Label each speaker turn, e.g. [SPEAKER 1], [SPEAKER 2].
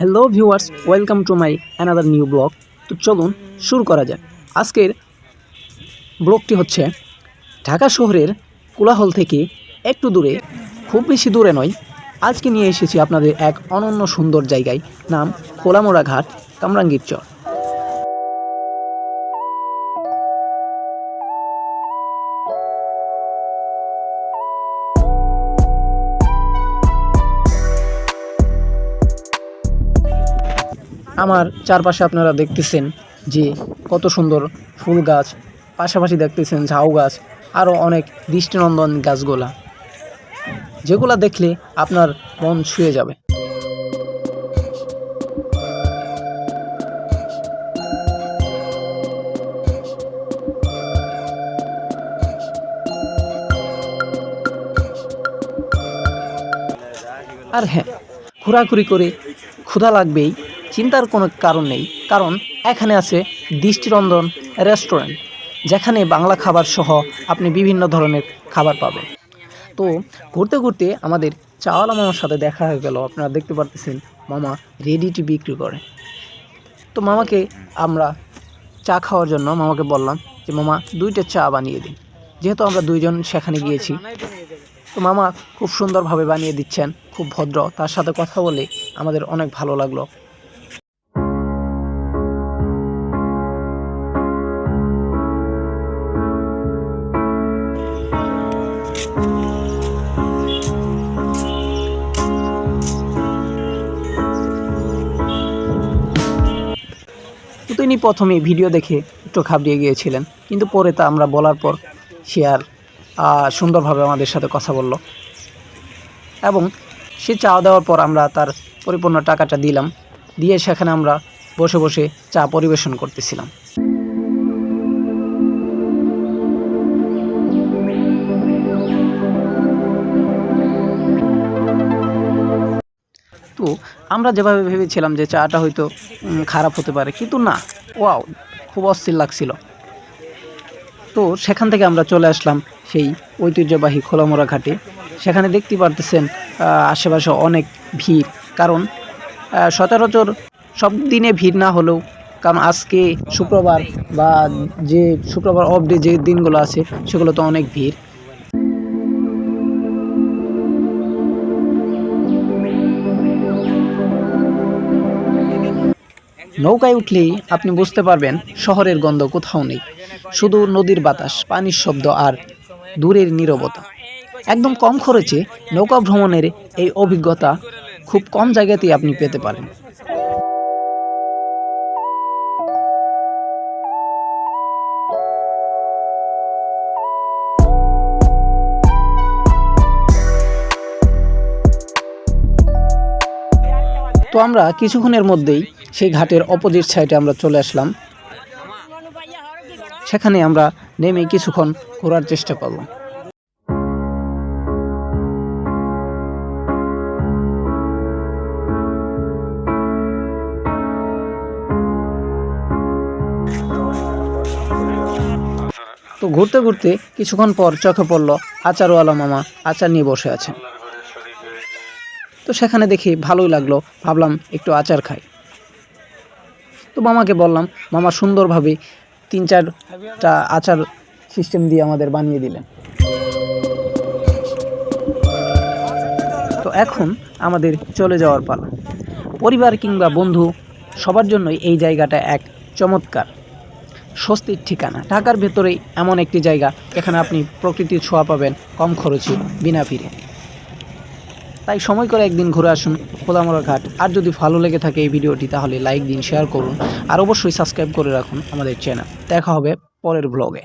[SPEAKER 1] Hello viewers welcome to my another new blog তো চলুন, শুরু করা যাক। আজকের ব্লগটি হচ্ছে ঢাকা শহরের কোলাহল থেকে একটু দূরে, খুব বেশি দূরে নয়। আজকে নিয়ে এসেছি আপনাদের এক অনন্য সুন্দর জায়গায়। নাম খোলামোড়া ঘাট কামরাঙ্গীর চর আমার চারপাশে আপনারা দেখতেছেন যে কত সুন্দর ফুল গাছ, পাশাপাশি দেখতেছেন ঝাউ গাছ আরও অনেক দৃষ্টিনন্দন গাছগুলা। যেগুলা দেখলে আপনার মন ছুঁয়ে যাবে। আর হ্যাঁ ঘোরাঘুরি করে ক্ষুধা লাগবেই। চিন্তার কোনো কারণ নেই, কারণ এখানে আছে দৃষ্টিরন্দন রেস্টুরেন্ট, যেখানে বাংলা খাবার সহ আপনি বিভিন্ন ধরনের খাবার পাবেন। তো ঘুরতে ঘুরতে আমাদের চাওয়ালা মামার সাথে দেখা হয়ে গেল, আপনারা দেখতে পারতেছেন মামা রেডি টু বিক্রি করে। তো মামাকে আমরা চা খাওয়ার জন্য মামাকে বললাম যে, মামা, দুইটা চা বানিয়ে দিন। যেহেতু আমরা দুইজন সেখানে গিয়েছি, তো মামা খুব সুন্দরভাবে বানিয়ে দিচ্ছেন, খুব ভদ্র। তার সাথে কথা বলে আমাদের অনেক ভালো লাগল। তিনি প্রথমে ভিডিও দেখে একটু ঘাবড়িয়ে গিয়েছিলেন, কিন্তু পরে তা আমরা বলার পর সে আর সুন্দরভাবে আমাদের সাথে কথা বলল। এবং সে চা দেওয়ার পর আমরা তার পরিপূর্ণ টাকাটা দিলাম, দিয়ে সেখানে আমরা বসে বসে চা পরিবেশন করতেছিলাম। আমরা যেভাবে ভেবেছিলাম যে চাটা হয়তো খারাপ হতে পারে, কিন্তু না, ওয়াও, খুব অস্থির লাগছিল। তো সেখান থেকে আমরা চলে আসলাম সেই ঐতিহ্যবাহী খোলামোড়া ঘাটে। সেখানে দেখতে পারতেছেন আশেপাশে অনেক ভিড়, কারণ সচরাচর সব দিনে ভিড় না হলেও, কারণ আজকে শুক্রবার বা যে শুক্রবার অফ ডে যে দিনগুলো আছে সেগুলো তো অনেক ভিড়। নৌকায় উঠলেই আপনি বুঝতে পারবেন শহরের গন্ধ কোথাও নেই। শুধু নদীর বাতাস, পানির শব্দ আর দূরের নীরবতা। একদম কম খরচে নৌকা ভ্রমণের এই অভিজ্ঞতা খুব কম জায়গাতেই আপনি পেতে পারেন। তো আমরা কিছুক্ষণের মধ্যেই সেই ঘাটের অপোজিট সাইডে আমরা চলে আসলাম। সেখানে আমরা নেমে কিছুক্ষণ ঘোরার চেষ্টা করলাম। তো ঘুরতে ঘুরতে কিছুক্ষণ পর চোখে পড়ল আচারওয়ালা মামা আচার নিয়ে বসে আছেন। তো সেখানে দেখি ভালোই লাগল, ভাবলাম একটু আচার খাই। তো মামাকে বললাম, মামা সুন্দরভাবে তিন চারটা আচার সিস্টেম দিয়ে আমাদের বানিয়ে দিলেন। তো এখন আমাদের চলে যাওয়ার পালা। পরিবার কিংবা বন্ধু, সবার জন্যই এই জায়গাটা এক চমৎকার। স্বস্তির ঠিকানা। ঢাকার ভেতরেই এমন একটি জায়গা, যেখানে আপনি প্রকৃতির ছোঁয়া পাবেন কম খরচে, বিনা ফিরে। তাই সময় করে একদিন ঘুরে আসুন খোলামোড়া ঘাট। আর যদি ভালো লেগে থাকে এই ভিডিওটি, তাহলে লাইক দিন শেয়ার করুন। আর অবশ্যই সাবস্ক্রাইব করে রাখুন আমাদের চ্যানেল দেখা হবে পরের ব্লগে